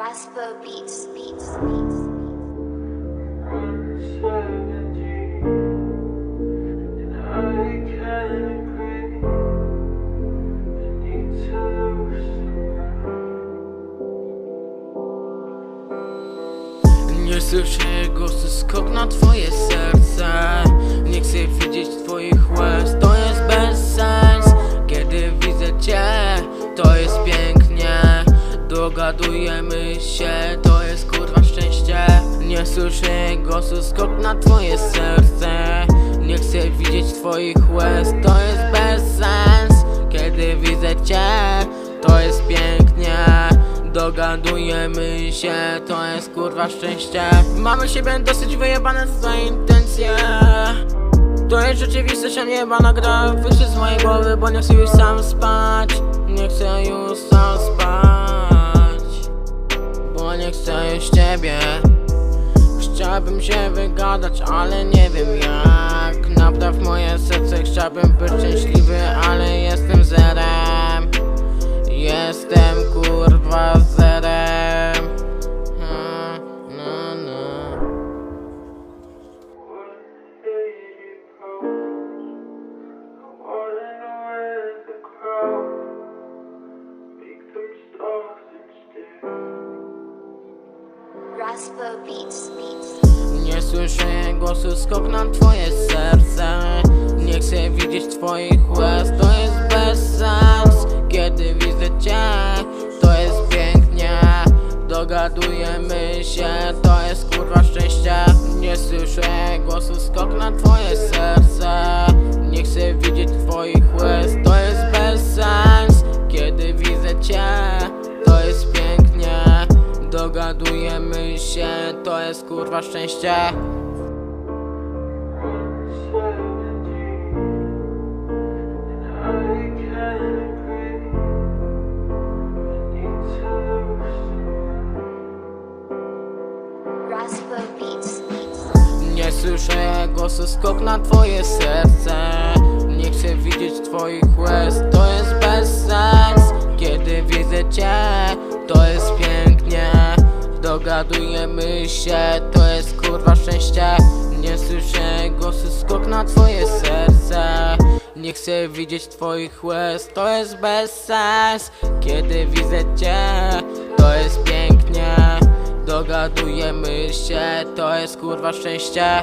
Raspo Beats, Beats, Beats. Nie słyszę głosu, skok na twoje serce Nie chcę widzieć twoich łez, Się, to jest kurwa szczęście. Nie słyszę głosu, skok na twoje serce. Nie chcę widzieć twoich łez, to jest bez sens. Kiedy widzę cię, to jest pięknie. Dogadujemy się, to jest kurwa szczęście. Mamy siebie dosyć wyjebane za intencje. To jest rzeczywistość, a nie jebana gra Wyszedł z mojej głowy, bo nie chcę już sam spać. Nie chcę już sam spać Nie chcę już ciebie? Chciałbym się wygadać, ale nie wiem jak. Napraw moje serce, chciałbym być szczęśliwy, ale jestem zerem. Jestem kurwa Nie słyszę głosu, skok na twoje serce. Nie chcę widzieć twoich łez, to jest bez sens Kiedy widzę cię, to jest pięknie Dogadujemy się, to jest kurwa szczęście. Nie słyszę głosu, skok na twoje serce. Nie chcę widzieć twoich łez, Dogadujemy się, to jest kurwa szczęście. Nie słyszę głosu, skok na twoje serce Dogadujemy się, to jest kurwa szczęście. Nie słyszę głosu, skok na twoje serce. Nie chcę widzieć twoich łez, to jest bez sens. Kiedy widzę cię, to jest pięknie. Dogadujemy się, to jest kurwa szczęście